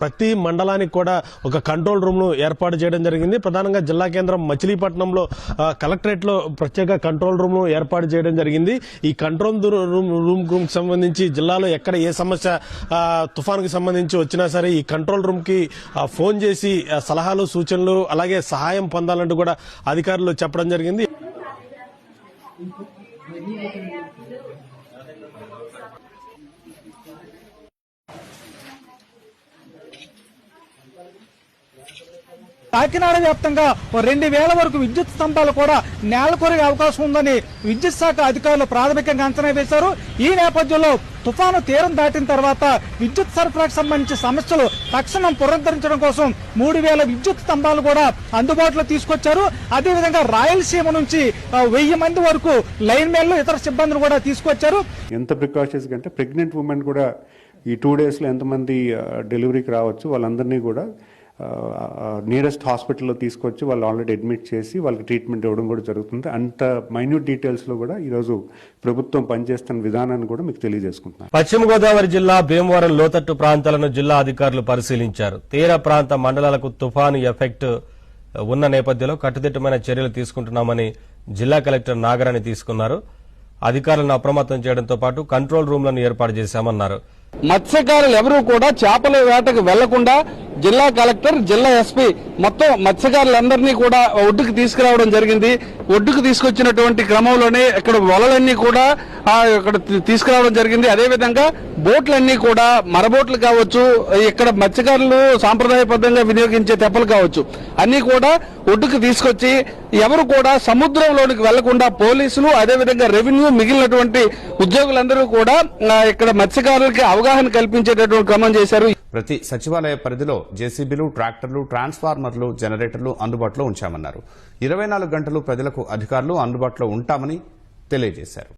ప్రతి మండలానికి కూడా ఒక కంట్రోల్ రూమ్ను ఏర్పాటు చేయడం జరిగింది. ప్రధానంగా జిల్లా కేంద్రం మచిలీపట్నంలో కలెక్టరేట్లో ప్రత్యేక కంట్రోల్ రూమ్ను ఏర్పాటు చేయడం జరిగింది. ఈ కంట్రోల్ రూమ్ రూమ్ రూమ్ సంబంధించి జిల్లాలో ఎక్కడ ఏ సమస్య తుఫాన్కి సంబంధించి వచ్చినా సరే ఈ కంట్రోల్ రూమ్కి ఫోన్ చేసి సలహాలు సూచనలు అలాగే సహాయం పొందాలంటూ కూడా అధికారులు చెప్పడం జరిగింది. కాకినాడ వ్యాప్తంగా ఓ రెండు వేల వరకు విద్యుత్ స్తంభాలు కూడా నేల కొరిగే అవకాశం ఉందని విద్యుత్ శాఖ అధికారులు ప్రాథమికంగా అంచనా వేశారు. ఈ నేపథ్యంలో తుఫాను తీరం దాటిన తర్వాత విద్యుత్ సరఫరాకు సంబంధించి సమస్యలు తక్షణం పునరుద్ధరించడం కోసం మూడు వేల విద్యుత్ స్తంభాలు కూడా అందుబాటులో తీసుకొచ్చారు. అదేవిధంగా రాయలసీమ నుంచి వెయ్యి మంది వరకు లైన్ మెన్లు ఇతర సిబ్బందిని కూడా తీసుకొచ్చారు. ఎంత ప్రికాషన్స్ అంటే ప్రెగ్నెంట్ ఉమెన్ కూడా ఈ టూ డేస్లో ఎంతమంది డెలివరీకి రావచ్చు వాళ్ళందరినీ కూడా నియరెస్ట్ హాస్పిటల్లో తీసుకొచ్చి వాళ్ళు ఆల్రెడీ అడ్మిట్ చేసి వాళ్ళకి ట్రీట్మెంట్ ఇవ్వడం కూడా జరుగుతుంది. అంత మైన్యూట్ డీటెయిల్స్లో కూడా ఈరోజు ప్రభుత్వం పనిచేస్తున్న విధానాన్ని కూడా మీకు తెలియజేసుకుంటున్నాను. పశ్చిమ గోదావరి జిల్లా భీమవరం లోతట్టు ప్రాంతాలను జిల్లా అధికారులు పరిశీలించారు. తీర ప్రాంత మండలాలకు తుఫాను ఎఫెక్ట్ ఉన్న నేపథ్యంలో కట్టుదిట్టమైన చర్యలు తీసుకుంటున్నామని జిల్లా కలెక్టర్ నాగరాణి తీసుకున్నారు. అధికారులను అప్రమత్తం చేయడంతో పాటు కంట్రోల్ రూమ్లను ఏర్పాటు చేశామన్నారు. మత్స్యకారులు ఎవరూ కూడా చేపల వేటకు వెళ్ళకుండా జిల్లా కలెక్టర్ జిల్లా ఎస్పీ మొత్తం మత్స్యకారులందరినీ కూడా ఒడ్డుకు తీసుకురావడం జరిగింది. ఒడ్డుకు తీసుకొచ్చినటువంటి క్రమంలోనే ఇక్కడ వలలన్నీ కూడా ఇక్కడ తీసుకురావడం జరిగింది. అదేవిధంగా బోట్లన్నీ కూడా మరబోట్లు కావచ్చు ఇక్కడ మత్స్యకారులు సాంప్రదాయబద్ధంగా వినియోగించే తెప్పలు కావచ్చు అన్ని కూడా ఒడ్డుకు తీసుకొచ్చి ఎవరు కూడా సముద్రంలోనికి వెళ్ళకుండా పోలీసులు అదేవిధంగా రెవెన్యూ మిగిలినటువంటి ఉద్యోగులందరూ కూడా ఇక్కడ మత్స్యకారులకి అవగాహన కల్పించేటటువంటి క్రమం చేశారు. ప్రతి సచివాలయ పరిధిలో జేసీబీలు ట్రాక్టర్లు ట్రాన్స్ఫార్మర్లు జనరేటర్లు అందుబాటులో ఉంచామన్నారు. ఇరవై నాలుగు గంటలు ప్రజలకు అధికారులు అందుబాటులో ఉంటామని తెలియజేశారు.